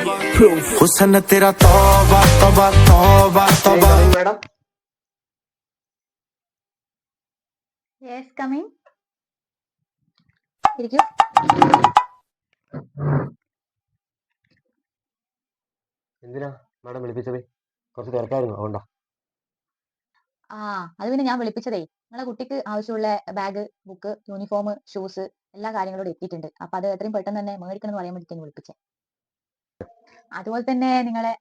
proof हुसन तेरा तौबा तौबा तौबा तौबा മാഡം യെസ് കമ്മിങ് ഇരിക്കൂ എന്തിനാ മാഡം വിളിപ്പിച്ചത് കുറച്ച് തിരക്കായിരുന്നു അതുകൊണ്ടാ ആ അത് പിന്നെ ഞാൻ വിളിപ്പിച്ചതേ നിങ്ങളെ കുട്ടിക്ക് ആവശ്യമുള്ള ബാഗ് ബുക്ക് യൂണിഫോം ഷൂസ് എല്ലാ കാര്യങ്ങളും ഇവിടെ എത്തിയിട്ടുണ്ട് അപ്പൊ അത് എത്രയും പെട്ടെന്ന് തന്നെ മേടിക്കണം എന്ന് പറയാൻ വേണ്ടിയിട്ടാണ് വിളിപ്പിച്ചത് അതുപോലെ തന്നെ നിങ്ങളെ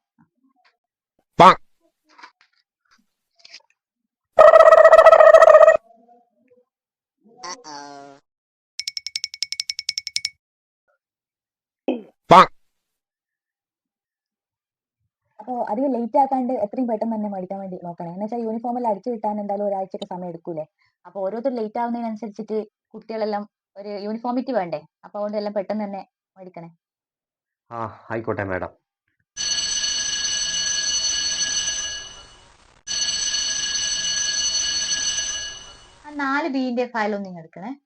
അപ്പോ അധികം ലേറ്റ് ആക്കാണ്ട് എത്രയും പെട്ടെന്ന് തന്നെ മേടിക്കാൻ വേണ്ടി നോക്കണേ. എന്ന് വെച്ചാൽ യൂണിഫോം എല്ലാം അടിച്ചു കിട്ടാൻ എന്തായാലും ഒരാഴ്ചയൊക്കെ സമയം എടുക്കൂലേ? അപ്പൊ ഓരോരുത്തർ ലേറ്റ് ആവുന്നതിനനുസരിച്ചിട്ട് കുട്ടികളെല്ലാം ഒരു യൂണിഫോമിറ്റി വേണ്ടേ? അപ്പൊ അതുകൊണ്ട് എല്ലാം പെട്ടെന്ന് തന്നെ മേടിക്കണേ. ആ ആയിക്കോട്ടെ മാഡം. ആ നാല് ബിന്റെ ഫയൽ ഒന്ന് നിങ്ങൾ എടുക്കണേ.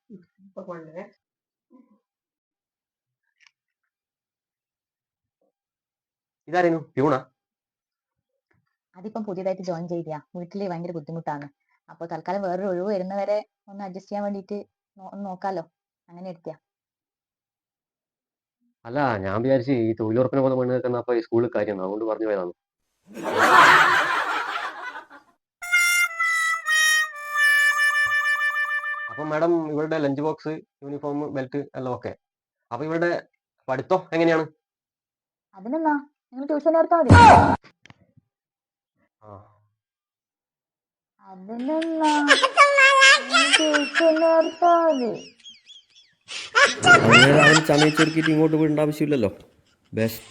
ഇതായിരുന്നു പ്യൂണ അതിപ്പം പുതിയതായിട്ട് ജോയിൻ ചെയ്തിയാ. വീട്ടിൽ ഭയങ്കര ബുദ്ധിമുട്ടാണ്. അപ്പൊ തൽക്കാലം വേറൊരു ഒഴിവ് വരുന്നവരെ ഒന്ന് അഡ്ജസ്റ്റ് ചെയ്യാൻ വേണ്ടിയിട്ട് നോ- ഒന്ന് നോക്കാലോ. അങ്ങനെ എടുത്തിയാ. അല്ല ഞാൻ വിചാരിച്ച് ഈ തൊഴിലുറപ്പിനെ പോലെ മണ്ണ് നിൽക്കുന്ന അപ്പൊ ഈ സ്കൂളിൽ കാര്യം അതുകൊണ്ട് പറഞ്ഞു പോയതാണ്. അപ്പൊ മാഡം ഇവരുടെ ലഞ്ച് ബോക്സ് യൂണിഫോം ബെൽറ്റ് എല്ലാം ഓക്കെ അപ്പൊ ഇവരുടെ പഠിത്തം എങ്ങനെയാണ്? അതിനെന്നാ നിങ്ങൾ ട്യൂഷൻ മതി. അതിനെന്നാ ട്യൂഷൻ മതി. അങ്ങനെ അവൻ ചമയച്ചൊരുക്കിയിട്ട് ഇങ്ങോട്ട് വിടേണ്ട ആവശ്യമില്ലല്ലോ. ബെസ്റ്റ്.